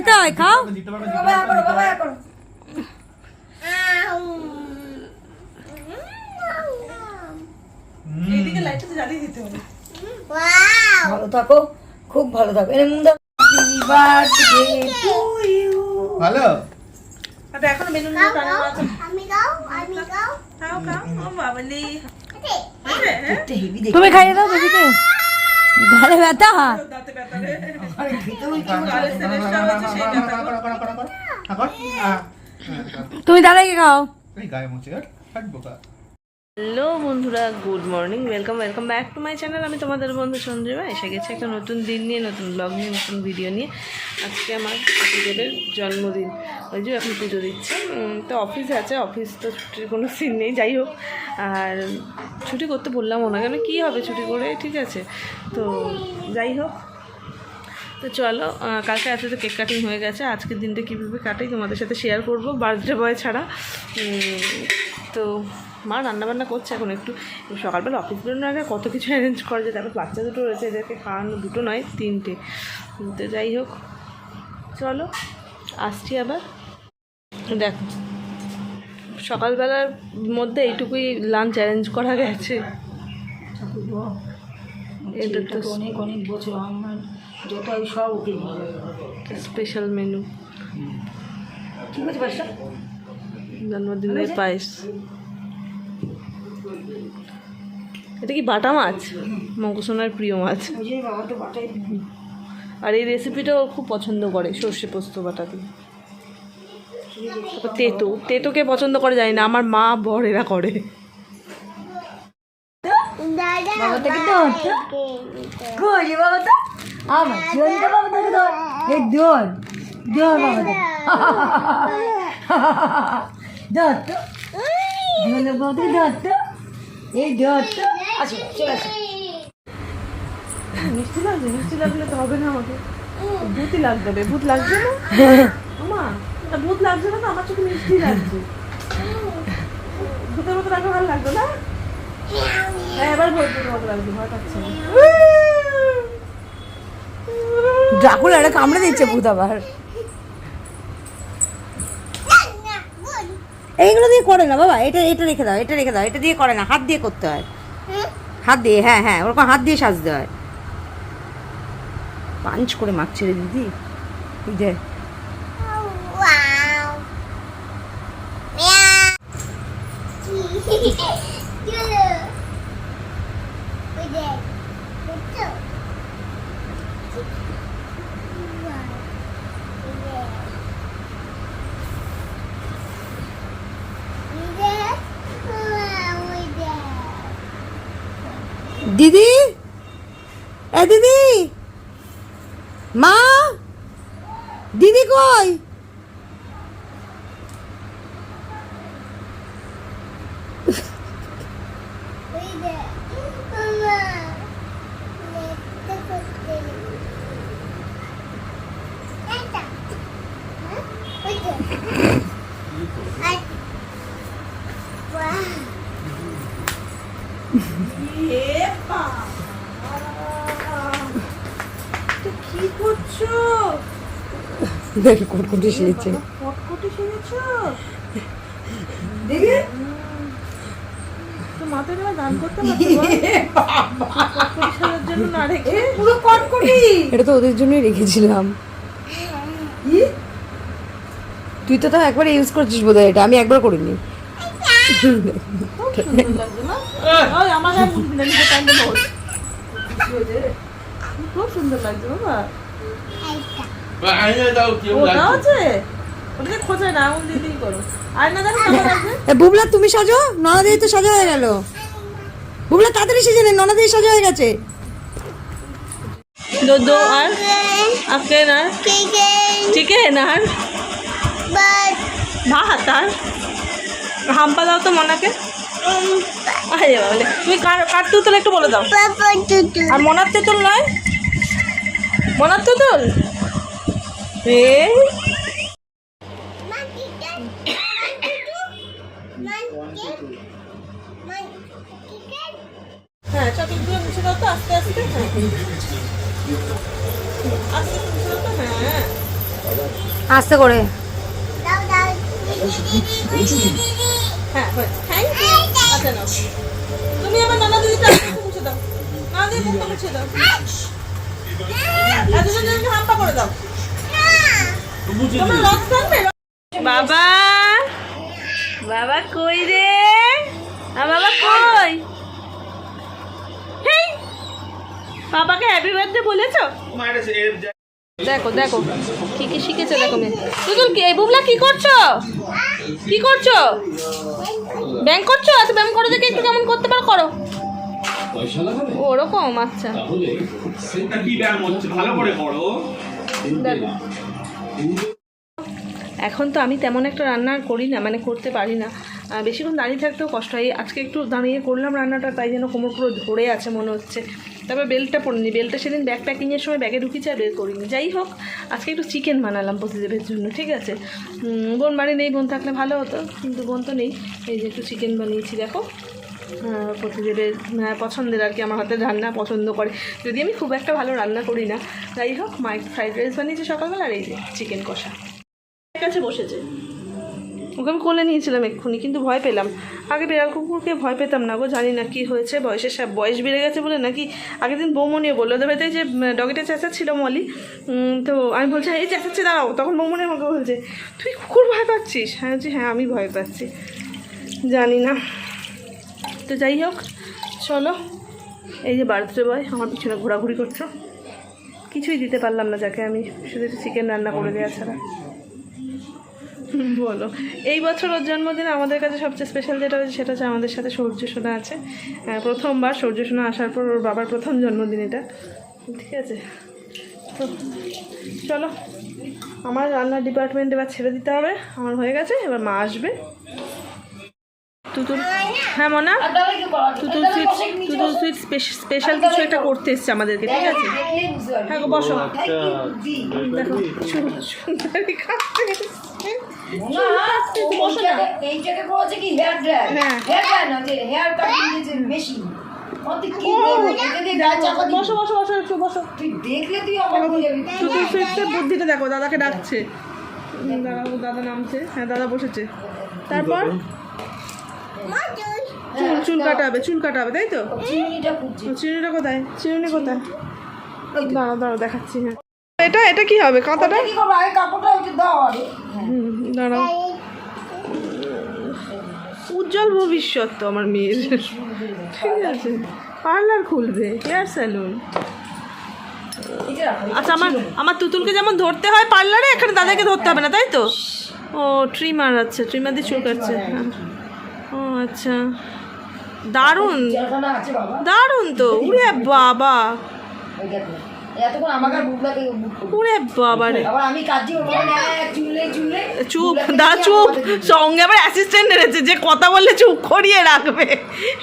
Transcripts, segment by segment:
খেতে হয় খাও। ভালো থাকো খুব ভালো থাকো। এর মুখ বার্থডে টু ইউ ভালো? এখনও বেলুনগুলো টানানো আছে আমি গাও আমি গাও খাও খাও। ও বাবালি। হয়েছে, হ্যাঁ? একটা হেভি তুমি খাইয়ে দাও বেবিকে ঘরে ব্যথা? হয় তুমি দাঁড়াই খাও? গায়ে মুছে হ্যালো বন্ধুরা, good morning, welcome welcome back to my channel. আমি তোমাদের বন্ধু সঞ্জীবা এসে গেছি একটা নতুন দিন নিয়ে, নতুন ব্লগ নিয়ে, নতুন ভিডিও নিয়ে। আজকে আমার ছেলের জন্মদিন। ওই যে এখন পুজো দিচ্ছে। তো অফিস আছে অফিস তো ছুটির কোনো সিন নেই, যাই হোক। আর ছুটি করতে বললামও না কেন, কী হবে ছুটি করে? ঠিক আছে। তো যাই হোক। তো চলো কালকে রাতে তো কেক কাটিং হয়ে গেছে। আজকের দিনটা কীভাবে কাটাই তোমাদের সাথে শেয়ার করব বার্থডে বয় ছাড়া। তো মা রান্নাবান্না করছে এখন একটু। সকালবেলা অফিস বেরোনোর আগে কত কিছু অ্যারেঞ্জ করা যায় তারপর বাচ্চা দুটো রয়েছে এদেরকে খাওয়ানো দুটো নয় তিনটে। তো যাই হোক চলো আসছি আবার। দেখো সকালবেলার মধ্যে এইটুকুই লাঞ্চ অ্যারেঞ্জ করা গেছে। এটা তো অনেক অনেক বছর আমার যতই সব ওকে স্পেশাল মেনু ঠিক আছে বাসা জন্মদিনের পায়েস। এটা কি বাটা মাছ? মঙ্গসোনার প্রিয় মাছ। আর এই রেসিপিটাও খুব পছন্দ করে, সর্ষে পোস্ত বাটা দিয়ে তেতো। তেতোকে পছন্দ করে জানি না, আমার মা বর এরা করে। দত্ত এই দত্ত আসো চলে আসো। মিষ্টি লাগছে মিষ্টি লাগলে তো হবে না আমাকে। ভূতই লাগবে ভূত লাগছে না? তা ভূত লাগছে না তো আমার চোখে মিষ্টি লাগছে। ভূতের মতো রাখা ভালো লাগবে না? হ্যাঁ এবার ভূতের মতো লাগবে ভয় পাচ্ছে না। ড্রাকুলা এটা কামড়ে দিচ্ছে ভূত আবার। এইগুলো দিয়ে করে না বাবা এটা এটা রেখে দাও এটা রেখে দাও এটা দিয়ে করে না হাত দিয়ে করতে হয়। হাত দিয়ে হ্যাঁ হ্যাঁ ওরকম হাত দিয়ে সাজতে হয়। পাঞ্চ করে মাখছে রে দিদি। এই ওয়াও মিয়া চলো ওই যে বুঝছ দিদি? এ দিদি? মা? দিদি কই? কি করছ? দেখ কটকটি শিখছে কটকটি শুনেছো দেখি। তো মাথায় গেলে গান করতে পারছ জন্য না রেখে। পুরো কটকটি এটা তো ওদের জন্যই রেখেছিলাম। তুই তো তাও একবার ইউজ করছিস বোধহয় এটা। আমি একবার করিনি। খুব সুন্দর লাগছে বাবা। বুবলা তুমি সাজো? ননা দিয়ে তো সাজা হয়ে গেল। বুবলা তাড়াতাড়ি সেজে নে ননা দিয়ে সাজা হয়ে গেছে। দো দো আর আফগান আর চিকেন আর ভাত আর হাম্পা দাও তো মনাকে। আরে বাবলে তুমি কার কার তুতুল একটু বলে দাও। আর মনার তেঁতুল নয়? মনার তেঁতুল? এই। হ্যাঁ চকলেটগুলো মুছে দাও তো আস্তে আস্তে। হ্যাঁ। আস্তে আস্তে মুছে দাও তো হ্যাঁ। আস্তে করে। দাও দাও। দিদি দিদি দিদি হ্যাঁ থ্যাংক ইউ নাও তুমি আমার নানা দিদিটা মুছে দাও। নানা দিদি মুখটা মুছে দাও। এতজন জনকে হাম্পা করে দাও। তোমার রথ থাকবে বাবা! বাবা কই রে? আ বাবা কই? বাবাকে হ্যাপি বার্থডে বলেছ? দেখো দেখো। কি কি শিখেছে দেখো মেয়ে। তুতুল কি এই বুবলা কি করছ? কি করছ? ব্যায়াম করছ? আচ্ছা ব্যায়াম করো দেখে একটু কেমন করতে পারো করো। ওরকম আচ্ছা। এখন তো আমি তেমন একটা রান্না আর করি না মানে করতে পারি না। বেশিক্ষণ দাঁড়িয়ে থাকতেও কষ্ট হয়। আজকে একটু দাঁড়িয়ে করলাম রান্নাটা তাই যেন কোমর পুরো ধরে আছে মনে হচ্ছে। তারপর বেলটা পড়িনি। বেলটা সেদিন ব্যাগ প্যাকিংয়ের সময় ব্যাগে ঢুকিয়েছি আর বের করিনি। যাই হোক, আজকে একটু চিকেন বানালাম প্রতিদেবের জন্য, ঠিক আছে? বোন বাড়ি নেই, বোন থাকলে ভালো হতো, কিন্তু বোন তো নেই। এই যে একটু চিকেন বানিয়েছি, দেখো। প্রতিদেবের পছন্দের আর কি, আমার হাতে রান্না পছন্দ করে। যদি আমি খুব একটা ভালো রান্না করি না, যাই হোক মাইক ফ্রাইড রাইস বানিয়েছি সকালবেলা আর এই যে চিকেন কষা। কাছে বসেছে। ওকে আমি কোলে নিয়েছিলাম এক্ষুনি, কিন্তু ভয় পেলাম। আগে বিড়াল কুকুরকে ভয় পেতাম না গো, জানি না কি হয়েছে, বয়সের সব বয়স বেড়ে গেছে বলে নাকি আগের দিন বৌমনিও বলল, ওদের বাড়িতে যে ডগিটা চেঁচা ছিল মলি তো আমি বলছি এই চেঁচাচ্ছে, দাঁড়াও। তখন বৌমনি আমাকে বলছে, তুই কুকুর ভয় পাচ্ছিস? হ্যাঁ বলছি হ্যাঁ আমি ভয় পাচ্ছি, জানি না। তো যাই হোক, চলো, এই যে বার্থডে বয়, আমার পিছনে ঘোরাঘুরি করছ। কিছুই দিতে পারলাম না যাকে আমি, শুধু চিকেন রান্না করে দেওয়া ছাড়া। বলো। এই বছর ওর জন্মদিন আমাদের কাছে সবচেয়ে স্পেশাল যেটা হয়েছে সেটা হচ্ছে আমাদের সাথে সূর্য সোনা আছে। প্রথমবার সূর্য সোনা আসার পর ওর বাবার প্রথম জন্মদিন এটা। ঠিক আছে? তো চলো, আমার রান্নার ডিপার্টমেন্ট এবার ছেড়ে দিতে হবে। আমার হয়ে গেছে, এবার মা আসবে। তুতুল হ্যাঁ মনা? Tutul sweet Tutul sweet special কিছু একটা করতে এসছে আমাদেরকে, ঠিক আছে? হ্যাঁ বসো। বুদ্ধিটা দেখো, দাদাকে ডাকছে। দাদা নামছে। হ্যাঁ দাদা বসেছে। তারপর? চুল চুল কাটাবে চুল কাটাবে তাই তো? চিনিটা কোথায়? চিরুনি কোথায়? দাঁড়াও দাঁড়াও দেখাচ্ছি হ্যাঁ। এটা এটা কি হবে? কাঁথাটা? দাঁড়াও। উজ্জ্বল ভবিষ্যৎ তো আমার মেয়ের। ঠিক আছে। পার্লার খুলবে হেয়ার স্যালুন। আচ্ছা আমার আমার তুতুলকে যেমন ধরতে হয় পার্লারে এখানে দাদাকে ধরতে হবে না তাই তো? ও ট্রিমার আচ্ছা ট্রিমার দিয়ে চুল কাটছে হ্যাঁ। আচ্ছা। দারুণ। দারুণ তো। উড়ে বাবা। উড়ে বাবা রে। চুপ, দা, চুপ। সঙ্গে আবার অ্যাসিস্ট্যান্ট এনেছে যে কথা বললে চুপ করিয়ে রাখবে।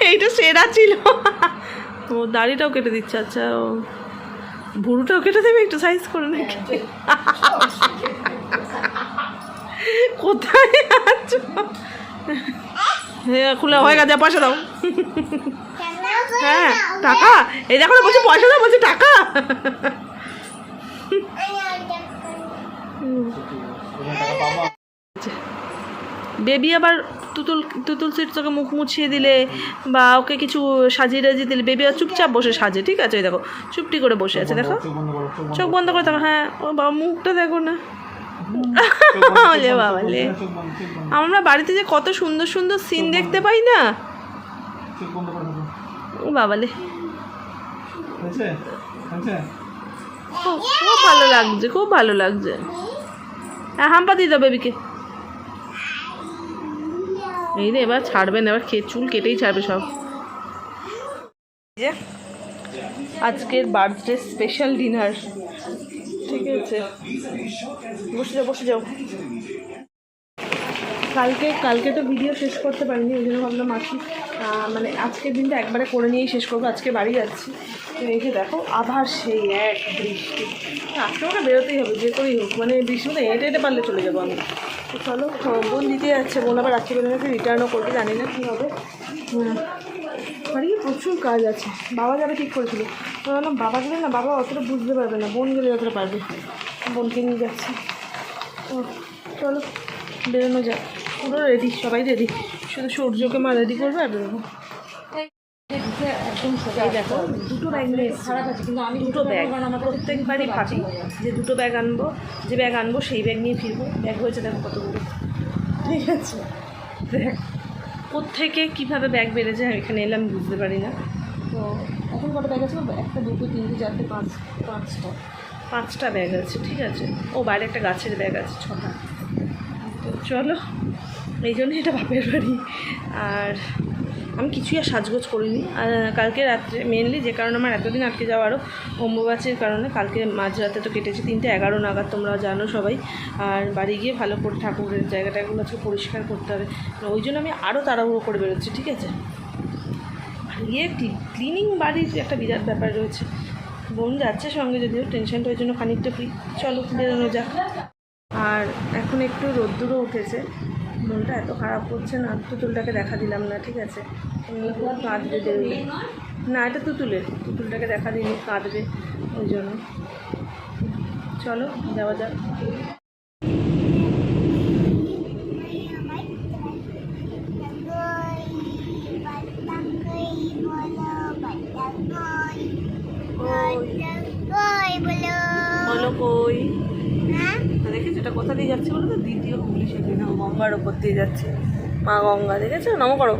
এইটা সেরা ছিল। ও, দাড়িটাও কেটে দিচ্ছে। আচ্ছা ও। ভুরুটাও কেটে দেবে একটু সাইজ করে নাকি? কোথায় আছো? হ্যাঁ খুলে হয়ে গেছে, পয়সা দাও। হ্যাঁ টাকা? এই দেখো বলছি পয়সা দাও, বলছি টাকা। বেবি আবার তুতুল তুতুল সিট তোকে মুখ মুছিয়ে দিলে বা ওকে কিছু সাজিয়ে টাজিয়ে দিলে, বেবি আর চুপচাপ বসে সাজে, ঠিক আছে? ওই দেখো, চুপটি করে বসে আছে, দেখো। চোখ বন্ধ করে দেখো হ্যাঁ ও বাবা, মুখটা দেখো না। ওলে বাবা লে চোখ বন্ধ চোখ বন্ধ আমরা বাড়িতে যে কত সুন্দর সুন্দর সিন দেখতে পাই না। ও বাবালে খুব ভালো লাগছে, খুব ভালো লাগছে। হ্যাঁ হাম্পা দিয়ে দাও বেবিকে এই রে, এবার ছাড়বে না, এবার চুল কেটেই ছাড়বে সব। আজকের বার্থডে স্পেশাল ডিনার ঠিক আছে। বসে যাও বসে যাও। কালকে কালকে তো ভিডিও শেষ করতে পারিনি, ওই জন্য ভাবলাম আসি। মানে আজকের দিনটা একবারে করে নিয়েই শেষ করব, আজকে বাড়ি যাচ্ছি। যে দেখো, আবার সেই এক বৃষ্টি। আজকে আমাকে বেরোতেই হবে, যে করেই হোক মানে বৃষ্টি মতো হেঁটে হেঁটে পারলে চলে যাব আমি। তো চলো বোন দিতে যাচ্ছে, বোন আবার রাত্রি বেলা নাকি রিটার্নও করবে, জানি না কী হবে। বাড়ি প্রচুর কাজ আছে। বাবা যাবে ঠিক করেছিল। তো ভাবলাম বাবা গেলে না বাবা অতটা বুঝতে পারবে না। বোন গেলে অতটা পারবে বোনকে নিয়ে যাচ্ছি। ও, চলো, বেরোনো যাক। পুরো রেডি সবাই রেডি শুধু সূর্যকে মা রেডি করবে আর বেরোবো। দেখো, দুটো ব্যাগ কিন্তু আমি দুটো ব্যাগ প্রত্যেকবারই যে দুটো ব্যাগ আনব, যে ব্যাগ আনব, সেই ব্যাগ নিয়ে ফিরবো। ব্যাগ হয়েছে দেখো কতগুলো। ঠিক আছে। দেখ। কোত্থেকে কীভাবে ব্যাগ বেড়েছে আমি এখানে এলাম বুঝতে পারি না। তো এখন কটা ব্যাগ আছে? একটা দুটো তিনটে চারটে পাঁচ পাঁচটা। পাঁচটা ব্যাগ আছে ঠিক আছে। ও বাইরে একটা গাছের ব্যাগ আছে ছটা। তো চলো এই জন্যই এটা বাপের বাড়ি। আর আমি কিছুই আর সাজগোজ করিনি। আর কালকে রাত্রে মেনলি যে কারণে আমার এতদিন আটকে যাওয়ারও অম্বুবাচীর কারণে কালকে মাঝরাতে তো কেটেছে তিনটে এগারো নাগাদ, তোমরা জানো সবাই। আর বাড়ি গিয়ে ভালো করে ঠাকুরের জায়গাটাগুলো আজকে পরিষ্কার করতে হবে। ওই জন্য আমি আরও তাড়াহুড়ো করে বেরোচ্ছি, ঠিক আছে? গিয়ে ক্লিনিং বাড়ির একটা বিরাট ব্যাপার রয়েছে। বোন যাচ্ছে সঙ্গে যদিও টেনশনটা ওই জন্য খানিকটা ফ্রি চলো বেরোনো যাক। আর এখন একটু রোদ্দুরও উঠেছে। মনটা এত খারাপ করছে না, তুতুলটাকে দেখা দিলাম না, ঠিক আছে? এমনি কাঁদবে দেবে না, এটা তুতুলের। তুতুলটাকে দেখা দিইনি, কাঁদবে, ওই জন্য। চলো, যাওয়া যাক। কোথা দিয়ে যাচ্ছে বলো তো? দ্বিতীয় হুগলি সেতু না গঙ্গার ওপর দিয়ে যাচ্ছে। মা গঙ্গা দেখেছ? নম করো।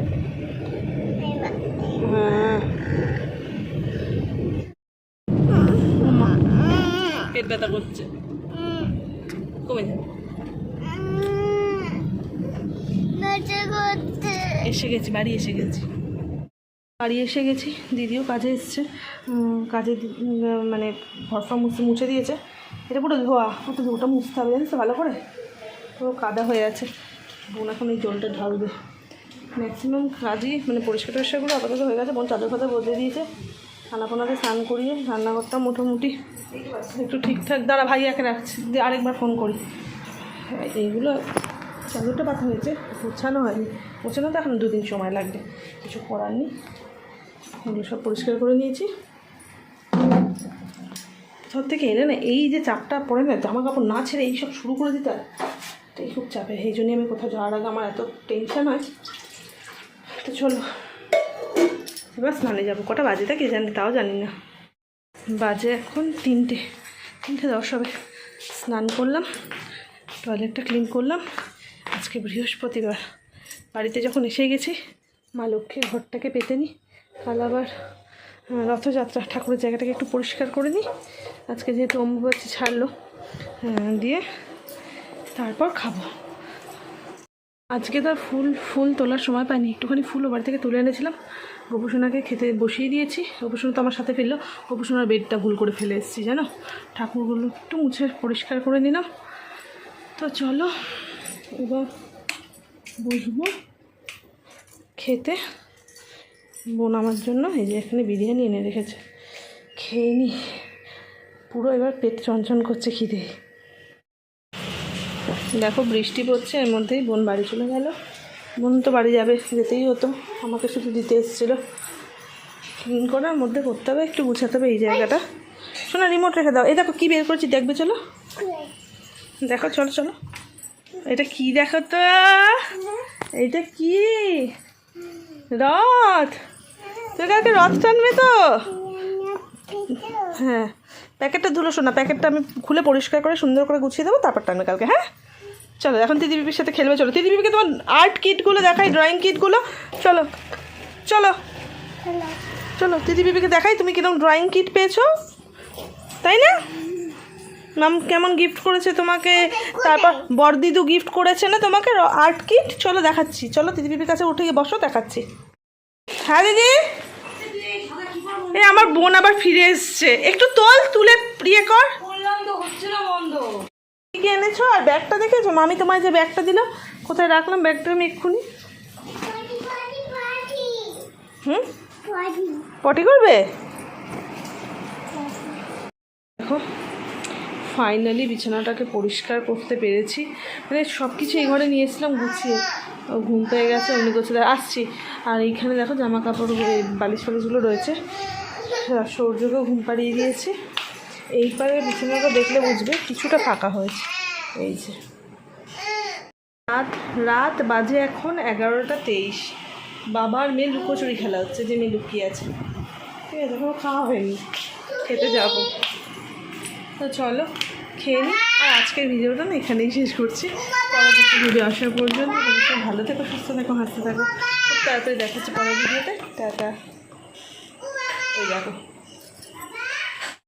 মা, পেট ব্যথা করছে। কমে যাবে। এসে গেছি বাড়ি এসে গেছি। বাড়ি এসে গেছি, দিদিও কাজে এসছে। কাজে মানে ঘরফা মুছে মুছে দিয়েছে। এটা পুরো ধোয়া, পুরো ওটা মুছতে হবে, জানিস তো, ভালো করে? পুরো কাদা হয়ে আছে। বোন এখন এই জলটা ঢালবে। ম্যাক্সিমাম কাজই মানে পরিষ্কার টরিষ্কারগুলো আপাতত হয়ে গেছে। বোন চাদর ফাদর বদলে দিয়েছে। খানা ফোনাতে স্নান করিয়ে রান্নাঘরটা মোটামুটি একটু ঠিকঠাক। দাঁড়া, ভাই একে রাখছি, দিয়ে আরেকবার ফোন করি। এইগুলো চাদরটা পাতা হয়েছে, গোছানো হয়নি। গোছানো তো এখন দুদিন সময় লাগবে, কিছু করার নেই। এগুলো সব পরিষ্কার করে নিয়েছি। সব থেকে এনে না, এই যে চাপটা পড়ে না, জামা কাপড় না ছেড়ে এইসব শুরু করে দিতে হয়। এটাই খুব চাপে, এই জন্যই আমি কোথাও যাওয়ার আগে আমার এত টেনশন হয়। তো চলো, এবার স্নানে যাব। কটা বাজে তা কে জানি, তাও জানি না। বাজে এখন তিনটে তিনটে দশ হবে। স্নান করলাম টয়লেটটা ক্লিন করলাম। আজকে বৃহস্পতিবার, বাড়িতে যখন এসে গেছি, মা লক্ষ্মীর ঘরটাকে পেতে নিই কাল আবার রথযাত্রা, ঠাকুরের জায়গাটাকে একটু পরিষ্কার করে নিই। আজকে যেহেতু অম্বুবাচী ছাড়লো দিয়ে তারপর খাব। আজকে তো আর ফুল ফুল তোলার সময় পাইনি। একটুখানি ফুলও বাড়ি থেকে তুলে এনেছিলাম। গোপুসোনাকে খেতে বসিয়ে দিয়েছি। গোপুসোনা তো আমার সাথে ফেলল গোপুসোনার বেডটা ভুল করে ফেলে এসেছি, জানো? ঠাকুরগুলো একটু মুছে পরিষ্কার করে নিলাম। তো চলো, এবার বসবো খেতে। বোন আমার জন্য এই যে এখানে বিরিয়ানি এনে রেখেছে। খেয়ে নি। পুরো এবার পেট চঞ্চন করছে খিদে। দেখো বৃষ্টি পড়ছে, এর মধ্যেই বোন বাড়ি চলে গেল। বোন তো বাড়ি যাবে, যেতেই হতো। আমাকে শুধু দিতে এসেছিল। ক্লিন করার মধ্যে করতে হবে, একটু গুছাতে হবে এই জায়গাটা। শোনা রিমোট রেখে দাও। এই দেখো কী বের করছি, দেখবে চলো? দেখো, চলো চলো। এটা কি দেখো তো? এইটা কি? রথ! তুই কালকে রথ টানবে তো? হ্যাঁ। প্যাকেটটা ধুলো শোনা প্যাকেটটা আমি খুলে পরিষ্কার করে সুন্দর করে গুছিয়ে দেবো তারপর টানবে কালকে হ্যাঁ? চলো এখন দিদি বিবির সাথে খেলবে চলো। দিদি বিবিকে তোমার আর্ট কিটগুলো দেখাই ড্রয়িং কিটগুলো। চলো চলো চলো। দিদি বিবিকে দেখাই তুমি কীরকম ড্রয়িং কিট পেয়েছ? তাই না? মাম কেমন গিফট করেছে তোমাকে? তারপর বড়দিদু গিফট করেছে না তোমাকে? আর্ট কিট চলো দেখাচ্ছি। চলো দিদি বিবির কাছে উঠে গিয়ে বসো দেখাচ্ছি। হ্যাঁ দিদি? এই আমার বোন আবার ফিরে এসছে। একটু তোল তুলে প্রিয়ে কর। কি কি এনেছো? আর ব্যাগটা দেখেছ? মামি তোমায় যে ব্যাগটা দিল কোথায় রাখলাম ব্যাগটা আমি এক্ষুনি? হুম? পটি করবে? দেখো ফাইনালি বিছানাটাকে পরিষ্কার করতে পেরেছি। মানে সব কিছু এই ঘরে নিয়ে এসেছিলাম গুছিয়ে। ও ঘুম পেয়ে গেছে অমনি করছে আসছি। আর এইখানে দেখো জামা কাপড় বালিশ ফালিশগুলো রয়েছে। আর সৌর্যকেও ঘুম পাড়িয়ে দিয়েছি। এই পারে বিছানাটা দেখলে বুঝবে কিছুটা ফাঁকা হয়েছে। এই যে। রাত রাত বাজে এখন এগারোটা তেইশ। বাবার মেয়ে লুকোচুরি খেলা হচ্ছে, যে মেয়ে লুকিয়ে আছে। ঠিক আছে এখনও খাওয়া হয়নি। খেতে যাব। তো চলো, খেয়ে নিই আর আজকের ভিডিওটা না এখানেই শেষ করছি। পরবর্তী ভিডিও আসা পর্যন্ত ভালো থেকো, সুস্থ থাকো, হাসতে থাকো। খুব তাড়াতাড়ি দেখাচ্ছি পরের ভিডিওতে। টাটা। ওই দেখো